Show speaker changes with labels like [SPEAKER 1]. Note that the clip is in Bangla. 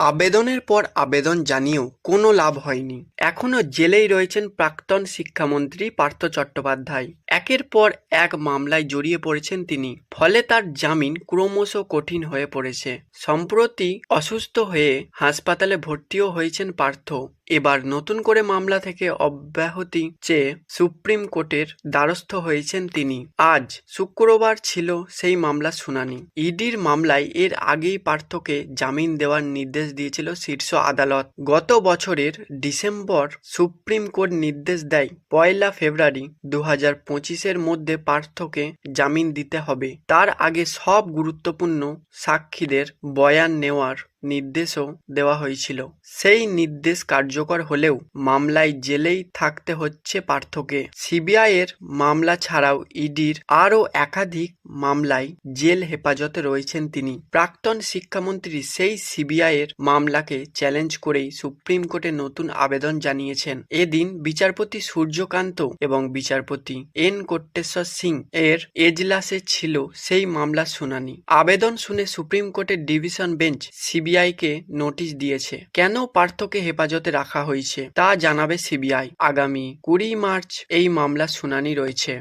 [SPEAKER 1] আবেদনের পর আবেদন জানিয়েও কোনো লাভ হয়নি। এখনও জেলেই রয়েছেন প্রাক্তন শিক্ষামন্ত্রী পার্থ চট্টোপাধ্যায়। একের পর এক মামলায় জড়িয়ে পড়েছেন তিনি। ফলে তার জামিন ক্রমশ কঠিন হয়ে পড়েছে। সম্প্রতি অসুস্থ হয়ে হাসপাতালে ভর্তিও হয়েছেন পার্থ। এবার নতুন করে মামলা থেকে অব্যাহতি চেয়ে সুপ্রিম কোর্টের দ্বারস্থ হয়েছেন তিনি। আজ শুক্রবার ছিল সেই মামলার শুনানি। ইডির মামলায় এর আগেই পার্থকে জামিন দেওয়ার নির্দেশ দিয়েছিল শীর্ষ আদালত। গত বছরের ডিসেম্বর সুপ্রিম কোর্ট নির্দেশ দেয়, পয়লা ফেব্রুয়ারি দু হাজার পঁচিশের মধ্যে পার্থকে জামিন দিতে হবে। তার আগে সব গুরুত্বপূর্ণ সাক্ষীদের বয়ান নেওয়ার নির্দেশও দেওয়া হয়েছিল। সেই নির্দেশ কার্যকর হলেও মামলায় জেলেই থাকতে হচ্ছে পার্থকে। সিবিআই এর মামলা ছাড়াও ইডির আরও একাধিক মামলায় জেল হেফাজতে রয়েছেন তিনি। প্রাক্তন শিক্ষামন্ত্রী সেই সিবিআই এর মামলাকে চ্যালেঞ্জ করেই সুপ্রিম কোর্টে নতুন আবেদন জানিয়েছেন। এদিন বিচারপতি সূর্যকান্ত এবং বিচারপতি এন কোট্টেশ্বর সিং এর এজলাসে ছিল সেই মামলার শুনানি। আবেদন শুনে সুপ্রিম কোর্টের ডিভিশন বেঞ্চ সিবিআই কে নোটিশ দিয়েছে। কেন পার্থকে হেফাজতে রাখা হয়েছে তা জানাবে সিবিআই। আগামী কুড়ি মার্চ এই মামলার শুনানি রয়েছে।